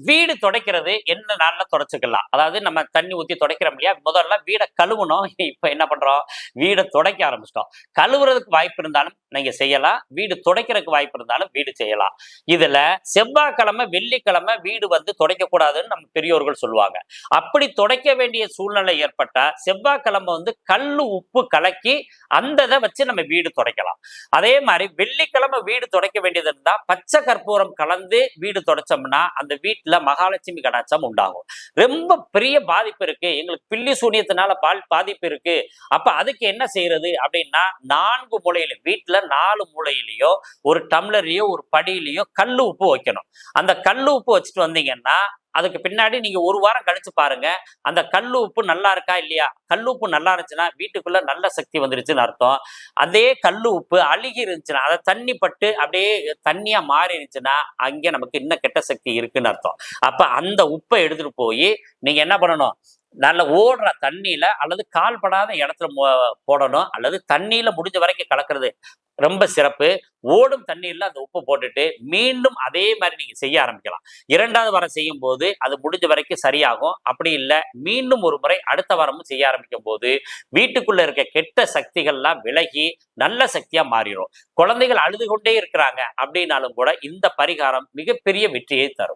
வீடு துடைக்கிறது என்ன நாள்ல துடைச்சிக்கலாம். அதாவது நம்ம தண்ணி ஊத்தி துடைக்கிறோம் இல்லையா? முதல்ல வீடை கழுவணும். இப்ப என்ன பண்றோம்? வீடை துடைக்க ஆரம்பிச்சிட்டோம். கழுவுறதுக்கு வாய்ப்பு இருந்தாலும் நீங்க செய்யலாம். வீடு துடைக்கிறதுக்கு வாய்ப்பு இருந்தாலும் வீடு செய்யலாம். இதுல செவ்வாய்க்கிழமை வெள்ளிக்கிழமை வீடு வந்து துடைக்க கூடாதுன்னு நம்ம பெரியோர்கள் சொல்லுவாங்க. அப்படி துடைக்க வேண்டிய சூழ்நிலை ஏற்பட்டா செவ்வாய்க்கிழமை வந்து கல்லு உப்பு கலக்கி அந்த இதை வச்சு நம்ம வீடு துடைக்கலாம். அதே மாதிரி வெள்ளிக்கிழமை வீடு துடைக்க வேண்டியது இருந்தா பச்சை கற்பூரம் கலந்து வீடு துடைச்சோம்னா அந்த வீட்டுல மகாலட்சுமி கடாச்சம் உண்டாகும். ரொம்ப பெரிய பாதிப்பு இருக்கு. எங்களுக்கு பில்லி சூனியத்தினால பால் பாதிப்பு இருக்கு. அப்ப அதுக்கு என்ன செய்யறது அப்படின்னா நான்கு மூலையில வீட்டுல நாலு மூலையிலயோ ஒரு டம்ளர்லயோ ஒரு படியிலயோ கல் உப்பு வைக்கணும். அந்த கல் உப்பு வச்சுட்டு வந்தீங்கன்னா அதுக்கு பின்னாடி நீங்க ஒரு வாரம் கழிச்சு பாருங்க. அந்த கல் உப்பு நல்லா இருக்கா இல்லையா? கல் உப்பு நல்லா இருந்துச்சுன்னா வீட்டுக்குள்ள நல்ல சக்தி வந்துருச்சுன்னு அர்த்தம். அதே கல் உப்பு அழுகி இருந்துச்சுன்னா அதை தண்ணி பட்டு அப்படியே தண்ணியா மாறி இருந்துச்சுன்னா அங்கே நமக்கு இன்னும் கெட்ட சக்தி இருக்குன்னு அர்த்தம். அப்ப அந்த உப்பை எடுத்துட்டு போய் நீங்க என்ன பண்ணணும்? நல்ல ஓடுற தண்ணியில அல்லது கால்படாத இடத்துல போடணும். அல்லது தண்ணியில முடிஞ்ச வரைக்கும் கலக்கிறது ரொம்ப சிறப்பு. ஓடும் தண்ணீர்ல அந்த உப்பு போட்டுட்டு மீண்டும் அதே மாதிரி நீங்க செய்ய ஆரம்பிக்கலாம். இரண்டாவது வாரம் செய்யும் போது அது முடிஞ்ச வரைக்கும் சரியாகும். அப்படி இல்லை மீண்டும் ஒரு முறை அடுத்த வாரமும் செய்ய ஆரம்பிக்கும் போது வீட்டுக்குள்ள இருக்க கெட்ட சக்திகள்லாம் விலகி நல்ல சக்தியா மாறிடும் குழந்தைகள் அழுது கொண்டே இருக்கிறாங்க அப்படின்னாலும் கூட இந்த பரிகாரம் மிகப்பெரிய வெற்றியை தரும்.